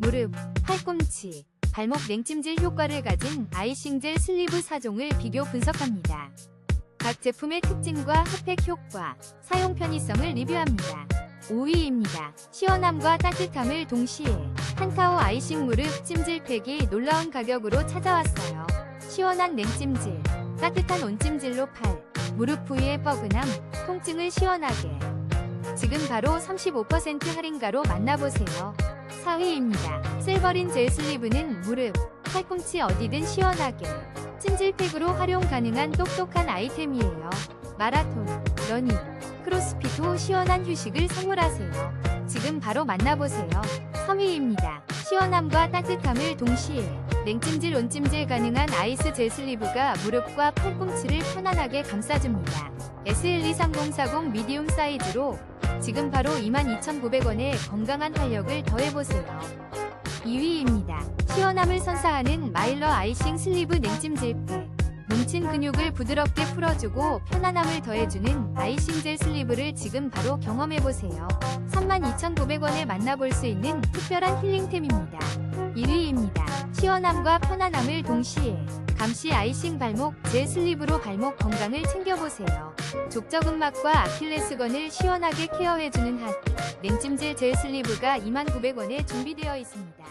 무릎, 팔꿈치, 발목 냉찜질 효과를 가진 아이싱젤 슬리브 4종을 비교 분석합니다. 각 제품의 특징과 핫팩 효과, 사용 편의성을 리뷰합니다. 5위입니다. 시원함과 따뜻함을 동시에 한타오 아이싱 무릎 찜질팩이 놀라운 가격으로 찾아왔어요. 시원한 냉찜질, 따뜻한 온찜질로 팔, 무릎 부위의 뻐근함, 통증을 시원하게. 지금 바로 35% 할인가로 만나보세요. 4위입니다. 실버린 젤 슬리브는 무릎, 팔꿈치 어디든 시원하게 찜질팩으로 활용 가능한 똑똑한 아이템이에요. 마라톤, 러닝, 크로스핏 후 시원한 휴식을 선물하세요. 지금 바로 만나보세요. 3위입니다. 시원함과 따뜻함을 동시에 냉찜질 온찜질 가능한 아이스 젤 슬리브가 무릎과 팔꿈치를 편안하게 감싸줍니다. S12340 미디움 사이즈로 지금 바로 22,900원에 건강한 활력을 더해보세요. 2위입니다. 시원함을 선사하는 마일러 아이싱 슬리브 냉찜질팩. 뭉친 근육을 부드럽게 풀어주고 편안함을 더해주는 아이싱 젤 슬리브를 지금 바로 경험해보세요. 32,900원에 만나볼 수 있는 특별한 힐링템입니다. 1위입니다. 시원함과 편안함을 동시에 감시 아이싱 발목 젤 슬리브로 발목 건강을 챙겨보세요. 족저근막과 아킬레스건을 시원하게 케어해주는 핫 냉찜질 젤 슬리브가 29,900원에 준비되어 있습니다.